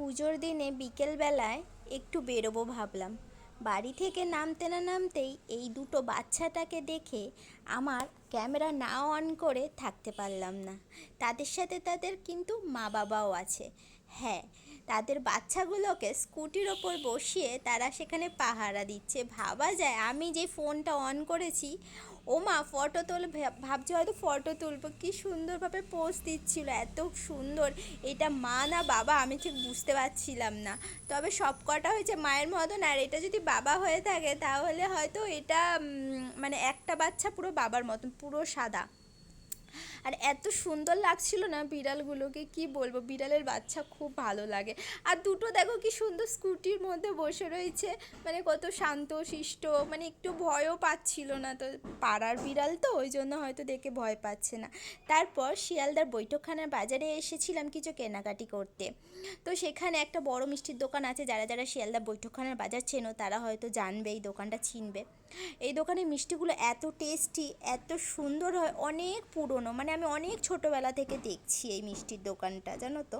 পুজোর দিনে বিকেলবেলায় একটু বেরোবো ভাবলাম। বাড়ি থেকে নামতে না নামতেই এই দুটো বাচ্চাটাকে দেখে আমার ক্যামেরা না অন করে থাকতে পারলাম না। তাদের সাথে তাদের কিন্তু মা বাবাও আছে। হ্যাঁ তাদের বাচ্চাগুলোকে স্কুটির ওপর বসিয়ে তারা সেখানে পাহারা দিচ্ছে। ভাবা যায় আমি যে ফোনটা অন করেছি ও মা ফটো তোল ভাবছি হয়তো ফটো তুলবো। কী সুন্দরভাবে পোজ দিচ্ছিল, এত সুন্দর। এটা মা না বাবা আমি ঠিক বুঝতে পারছিলাম না। তবে সব কটা হয়েছে মায়ের মতন, আর এটা যদি বাবা হয়ে থাকে তাহলে হয়তো এটা মানে একটা বাচ্চা পুরো বাবার মতন, পুরো সাদা। আর এত সুন্দর লাগছিল না বিড়ালগুলোকে? কি বলব? বিড়ালের বাচ্চা খুব ভালো লাগে। আর দুটো দেখো কি সুন্দর স্কুটির মধ্যে বসে রয়েছে। মানে কত শান্ত, শিষ্ট মানে একটু ভয়ও পাচ্ছিল না তো। পাড়ার বিড়াল তো, ওই জন্য হয়তো দেখে ভয় পাচ্ছে না। তারপর শিয়ালদার বৈঠকখানার বাজারে এসেছিলাম কিছু কেনাকাটি করতে। তো সেখানে একটা বড় মিষ্টির দোকান আছে, যারা যারা শিয়ালদা বৈঠকখানার বাজার চেনো, তারা হয়তো জানবে, এই দোকানটা চিনবে। এই দোকানের মিষ্টিগুলো এত টেস্টি এত সুন্দর হয়, অনেক পুরনো। মানে আমি অনেক ছোটোবেলা থেকে দেখছি এই মিষ্টির দোকানটা জানো তো?